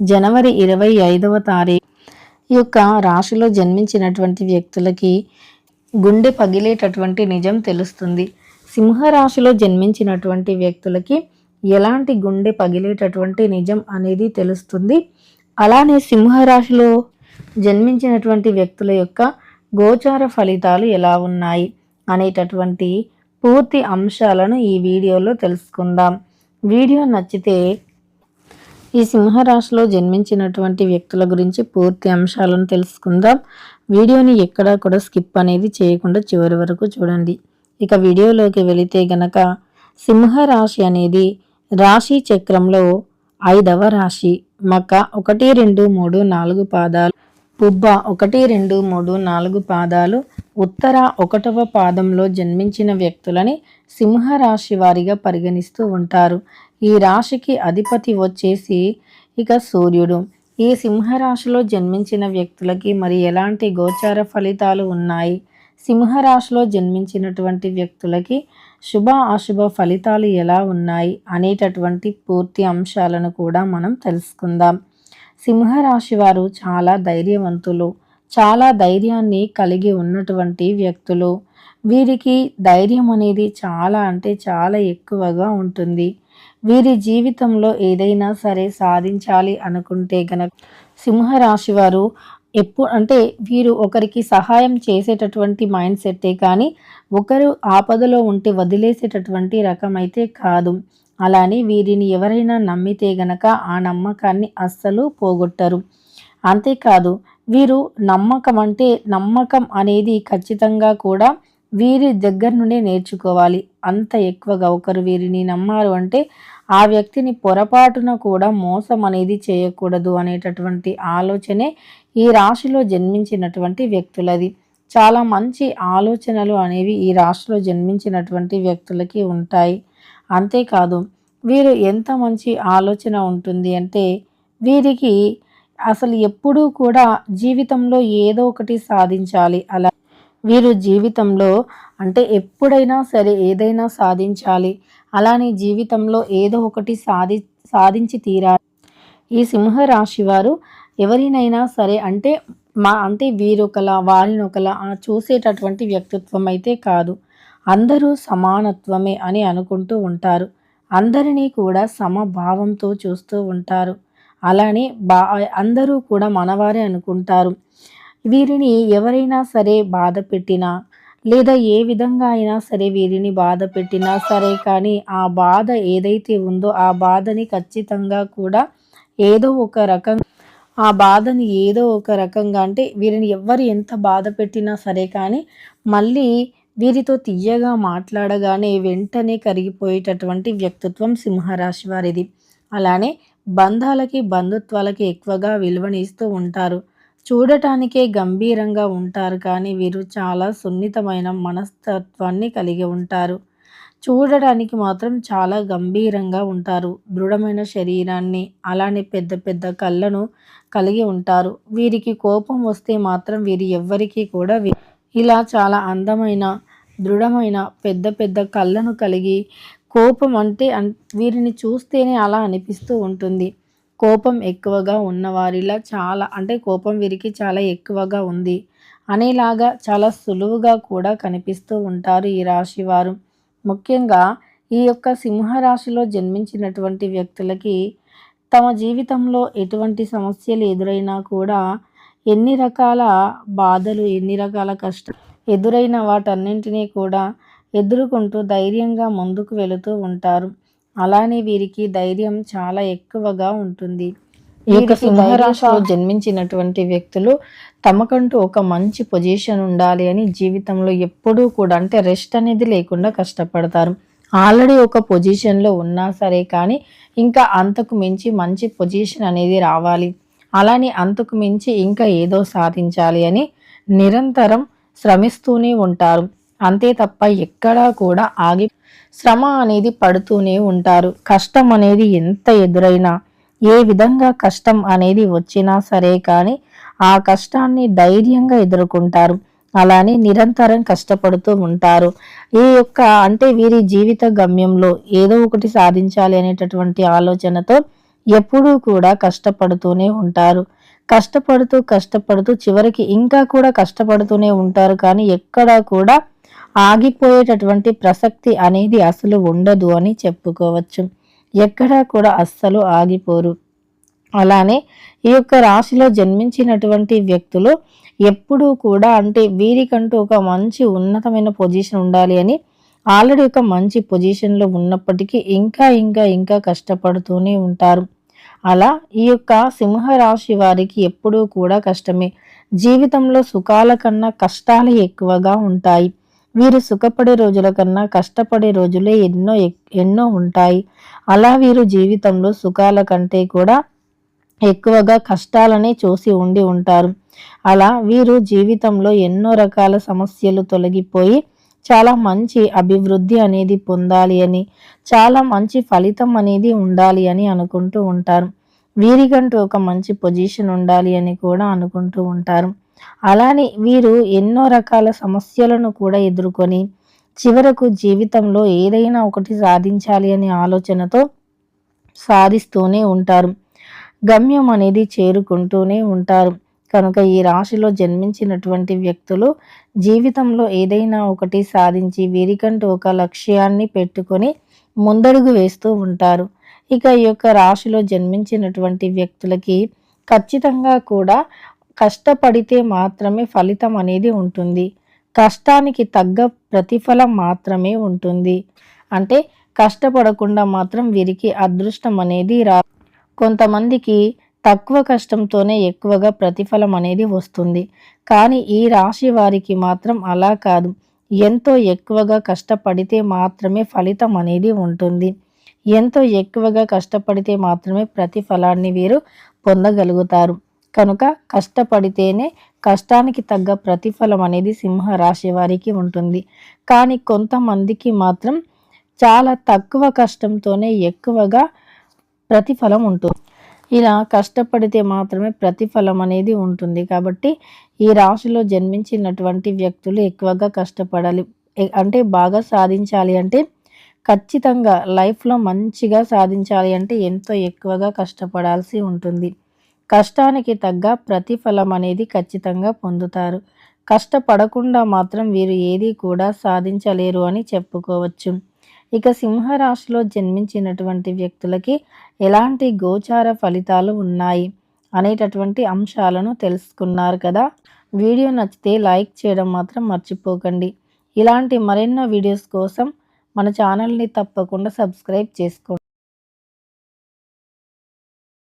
జనవరి ఇరవై ఐదవ తారీఖు యొక్క రాశిలో జన్మించినటువంటి వ్యక్తులకి గుండె పగిలేటటువంటి నిజం తెలుస్తుంది. సింహరాశిలో జన్మించినటువంటి వ్యక్తులకి ఎలాంటి గుండె పగిలేటటువంటి నిజం అనేది తెలుస్తుంది. అలానే సింహరాశిలో జన్మించినటువంటి వ్యక్తుల యొక్క గోచార ఫలితాలు ఎలా ఉన్నాయి అనేటటువంటి పూర్తి అంశాలను ఈ వీడియోలో తెలుసుకుందాం. వీడియో నచ్చితే ఈ సింహరాశిలో జన్మించినటువంటి వ్యక్తుల గురించి పూర్తి అంశాలను తెలుసుకుందాం. వీడియోని ఎక్కడా కూడా స్కిప్ అనేది చేయకుండా చివరి వరకు చూడండి. ఇక వీడియోలోకి వెళితే గనక సింహరాశి అనేది రాశి చక్రంలో ఐదవ రాశి. మక ఒకటి రెండు మూడు నాలుగు పాదాలు. పుబ్బ ఒకటి రెండు మూడు నాలుగు పాదాలు. ఉత్తర ఒకటవ పాదంలో జన్మించిన వ్యక్తులని సింహరాశి వారిగా పరిగణిస్తూ ఉంటారు. ఈ రాశికి అధిపతి వచ్చేసి ఇక సూర్యుడు. ఈ సింహరాశిలో జన్మించిన వ్యక్తులకి మరి ఎలాంటి గోచార ఫలితాలు ఉన్నాయి? సింహరాశిలో జన్మించినటువంటి వ్యక్తులకి శుభ అశుభ ఫలితాలు ఎలా ఉన్నాయి? అనేటటువంటి పూర్తి అంశాలను కూడా మనం తెలుసుకుందాం. సింహరాశి వారు చాలా ధైర్యవంతులు. చాలా ధైర్యాన్ని కలిగి ఉన్నటువంటి వ్యక్తులు. వీరికి ధైర్యం అనేది చాలా అంటే చాలా ఎక్కువగా ఉంటుంది. వీరి జీవితంలో ఏదైనా సరే సాధించాలి అనుకుంటే గనక సింహరాశి వారు ఎప్పుడు అంటే వీరు ఒకరికి సహాయం చేసేటటువంటి మైండ్ సెట్టే కానీ ఒకరు ఆపదలో ఉంటే వదిలేసేటటువంటి రకం అయితే కాదు. అలానే వీరిని ఎవరైనా నమ్మితే గనక ఆ నమ్మకాన్ని అస్సలు పోగొట్టరు. అంతేకాదు వీరు నమ్మకం అంటే నమ్మకం అనేది ఖచ్చితంగా కూడా వీరి దగ్గర నుండే నేర్చుకోవాలి. అంత ఎక్కువగా ఒకరు వీరిని నమ్మారు అంటే ఆ వ్యక్తిని పొరపాటున కూడా మోసం అనేది చేయకూడదు అనేటటువంటి ఆలోచనే ఈ రాశిలో జన్మించినటువంటి వ్యక్తులది. చాలా మంచి ఆలోచనలు అనేవి ఈ రాశిలో జన్మించినటువంటి వ్యక్తులకి ఉంటాయి. అంతేకాదు వీరు ఎంత మంచి ఆలోచన ఉంటుంది అంటే వీరికి అసలు ఎప్పుడూ కూడా జీవితంలో ఏదో ఒకటి సాధించాలి. అలా వీరు జీవితంలో అంటే ఎప్పుడైనా సరే ఏదైనా సాధించాలి. అలానే జీవితంలో ఏదో ఒకటి సాధి సాధించి తీరాలి. ఈ సింహరాశి వారు ఎవరినైనా సరే అంటే మా అంటే వీరొకలా వారినొకలా చూసేటటువంటి వ్యక్తిత్వం అయితే కాదు. అందరూ సమానత్వమే అని అనుకుంటూ ఉంటారు. అందరినీ కూడా సమభావంతో చూస్తూ ఉంటారు. అలానే బా అందరూ కూడా మనవారే అనుకుంటారు. వీరిని ఎవరైనా సరే బాధ పెట్టినా లేదా ఏ విధంగా అయినా సరే వీరిని బాధ పెట్టినా సరే కానీ ఆ బాధ ఏదైతే ఉందో ఆ బాధని ఖచ్చితంగా కూడా ఏదో ఒక రకం ఆ బాధని ఏదో ఒక రకంగా అంటే వీరిని ఎవరు ఎంత బాధ పెట్టినా సరే కానీ మళ్ళీ వీరితో తీయగా మాట్లాడగానే వెంటనే కరిగిపోయేటటువంటి వ్యక్తిత్వం సింహరాశి వారిది. అలానే బంధాలకి బంధుత్వాలకి ఎక్కువగా విలువనిస్తూ ఉంటారు. చూడటానికే గంభీరంగా ఉంటారు కానీ వీరు చాలా సున్నితమైన మనస్తత్వాన్ని కలిగి ఉంటారు. చూడడానికి మాత్రం చాలా గంభీరంగా ఉంటారు. దృఢమైన శరీరాన్ని అలానే పెద్ద పెద్ద కళ్ళను కలిగి ఉంటారు. వీరికి కోపం వస్తే మాత్రం వీరు ఎవ్వరికీ కూడా ఇలా చాలా అందమైన దృఢమైన పెద్ద పెద్ద కళ్ళను కలిగి కోపం అంటే వీరిని చూస్తేనే అలా అనిపిస్తూ ఉంటుంది. కోపం ఎక్కువగా ఉన్నవారిలా చాలా అంటే కోపం వీరికి చాలా ఎక్కువగా ఉంది. అనేలాగా చాలా సులువుగా కూడా కనిపిస్తూ ఉంటారు ఈ రాశి వారు ముఖ్యంగా ఈ యొక్క సింహరాశిలో జన్మించినటువంటి వ్యక్తులకి తమ జీవితంలో ఎటువంటి సమస్యలు ఎదురైనా కూడా ఎన్ని రకాల బాధలు ఎన్ని రకాల కష్ట ఎదురైన వాటన్నింటినీ కూడా ఎదుర్కొంటూ ధైర్యంగా ముందుకు వెళుతూ ఉంటారు. అలానే వీరికి ధైర్యం చాలా ఎక్కువగా ఉంటుంది. ఈ సింహరాశిలో జన్మించినటువంటి వ్యక్తులు తమకంటూ ఒక మంచి పొజిషన్ ఉండాలి అని జీవితంలో ఎప్పుడూ కూడా అంటే రెస్ట్ అనేది లేకుండా కష్టపడతారు. ఆల్రెడీ ఒక పొజిషన్లో ఉన్నా సరే కానీ ఇంకా అంతకు మించి మంచి పొజిషన్ అనేది రావాలి. అలానే అంతకు మించి ఇంకా ఏదో సాధించాలి అని నిరంతరం శ్రమిస్తూనే ఉంటారు. అంతే తప్ప ఎక్కడా కూడా ఆగి శ్రమ అనేది పడుతూనే ఉంటారు. కష్టం అనేది ఎంత ఎదురైనా ఏ విధంగా కష్టం అనేది వచ్చినా సరే కానీ ఆ కష్టాన్ని ధైర్యంగా ఎదుర్కొంటారు. అలానే నిరంతరం కష్టపడుతూ ఉంటారు. ఈ యొక్క అంటే వీరి జీవిత గమ్యంలో ఏదో ఒకటి సాధించాలి అనేటటువంటి ఆలోచనతో ఎప్పుడూ కూడా కష్టపడుతూనే ఉంటారు. కష్టపడుతూ కష్టపడుతూ చివరికి ఇంకా కూడా కష్టపడుతూనే ఉంటారు. కానీ ఎక్కడా కూడా ఆగిపోయేటటువంటి ప్రసక్తి అనేది అసలు ఉండదు అని చెప్పుకోవచ్చు. ఎక్కడా కూడా అస్సలు ఆగిపోరు. అలానే ఈ యొక్క రాశిలో జన్మించినటువంటి వ్యక్తులు ఎప్పుడూ కూడా అంటే వీరికంటూ ఒక మంచి ఉన్నతమైన పొజిషన్ ఉండాలి అని ఆల్రెడీ ఒక మంచి పొజిషన్లో ఉన్నప్పటికీ ఇంకా ఇంకా ఇంకా కష్టపడుతూనే ఉంటారు. అలా ఈ యొక్క సింహరాశి వారికి ఎప్పుడూ కూడా కష్టమే. జీవితంలో సుఖాల కన్నా కష్టాలు ఎక్కువగా ఉంటాయి. వీరు సుఖపడే రోజుల కన్నా కష్టపడే రోజులే ఎన్నో ఎన్నో ఉంటాయి. అలా వీరు జీవితంలో సుఖాల కంటే కూడా ఎక్కువగా కష్టాలనే చూసి ఉండి ఉంటారు. అలా వీరు జీవితంలో ఎన్నో రకాల సమస్యలు తొలగిపోయి చాలా మంచి అభివృద్ధి అనేది పొందాలి అని చాలా మంచి ఫలితం అనేది ఉండాలి అని అనుకుంటూ ఉంటారు. వీరికంటూ ఒక మంచి పొజిషన్ ఉండాలి అని కూడా అనుకుంటూ ఉంటారు. అలానే వీరు ఎన్నో రకాల సమస్యలను కూడా ఎదుర్కొని చివరకు జీవితంలో ఏదైనా ఒకటి సాధించాలి అనే ఆలోచనతో సాధిస్తూనే ఉంటారు. గమ్యం అనేది చేరుకుంటూనే ఉంటారు. కనుక ఈ రాశిలో జన్మించినటువంటి వ్యక్తులు జీవితంలో ఏదైనా ఒకటి సాధించి వీరికంటూ ఒక లక్ష్యాన్ని పెట్టుకొని ముందడుగు వేస్తూ ఉంటారు. ఇక ఈ యొక్క రాశిలో జన్మించినటువంటి వ్యక్తులకి ఖచ్చితంగా కూడా కష్టపడితే మాత్రమే ఫలితం అనేది ఉంటుంది. కష్టానికి తగ్గ ప్రతిఫలం మాత్రమే ఉంటుంది. అంటే కష్టపడకుండా మాత్రం వీరికి అదృష్టం అనేది రా కొంతమందికి తక్కువ కష్టంతోనే ఎక్కువగా ప్రతిఫలం అనేది వస్తుంది. కానీ ఈ రాశి వారికి మాత్రం అలా కాదు. ఎంతో ఎక్కువగా కష్టపడితే మాత్రమే ఫలితం అనేది ఉంటుంది. ఎంతో ఎక్కువగా కష్టపడితే మాత్రమే ప్రతిఫలాన్ని వీరు పొందగలుగుతారు. కనుక కష్టపడితేనే కష్టానికి తగ్గ ప్రతిఫలం అనేది సింహ రాశి వారికి ఉంటుంది. కానీ కొంతమందికి మాత్రం చాలా తక్కువ కష్టంతోనే ఎక్కువగా ప్రతిఫలం ఉంటుంది. ఇలా కష్టపడితే మాత్రమే ప్రతిఫలం అనేది ఉంటుంది. కాబట్టి ఈ రాశిలో జన్మించినటువంటి వ్యక్తులు ఎక్కువగా కష్టపడాలి. అంటే బాగా సాధించాలి అంటే ఖచ్చితంగా లైఫ్లో మంచిగా సాధించాలి అంటే ఎంతో ఎక్కువగా కష్టపడాల్సి ఉంటుంది. కష్టానికి తగ్గ ప్రతిఫలం అనేది ఖచ్చితంగా పొందుతారు. కష్టపడకుండా మాత్రం వీరు ఏది కూడా సాధించలేరు అని చెప్పుకోవచ్చు. ఇక సింహరాశిలో జన్మించినటువంటి వ్యక్తులకి ఎలాంటి గోచార ఫలితాలు ఉన్నాయి అనేటటువంటి అంశాలను తెలుసుకున్నారు కదా. వీడియో నచ్చితే లైక్ చేయడం మాత్రం మర్చిపోకండి. ఇలాంటి మరెన్నో వీడియోస్ కోసం మన ఛానల్ని తప్పకుండా సబ్స్క్రైబ్ చేసుకోండి.